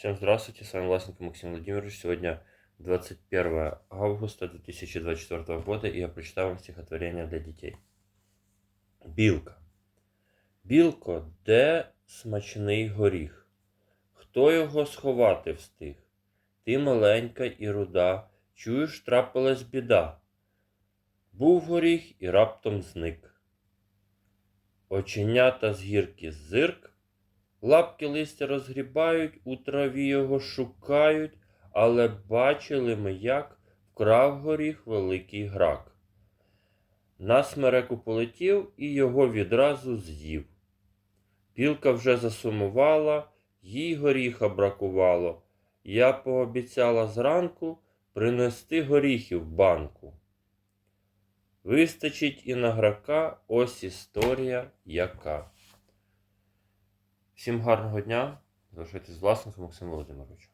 Всем здравствуйте, с вами Власенко Максим Владимирович. Сегодня 21 августа 2024 года, и я прочитаю вам стихотворение для детей. Білка. Білко, де смачний горіх? Хто його сховати встиг? Ти маленька і руда, чуєш, трапилась біда. Був горіх і раптом зник. Оченята з гірки зирк, лапки листя розгрібають, у траві його шукають, але бачили ми, як вкрав горіх великий грак. На смереку полетів і його відразу з'їв. Білка вже засумувала, їй горіха бракувало. Я пообіцяла зранку принести горіхів банку. Вистачить і на грака, ось історія яка. Всім гарного дня. Залишайтесь з власником Максим Володимирович.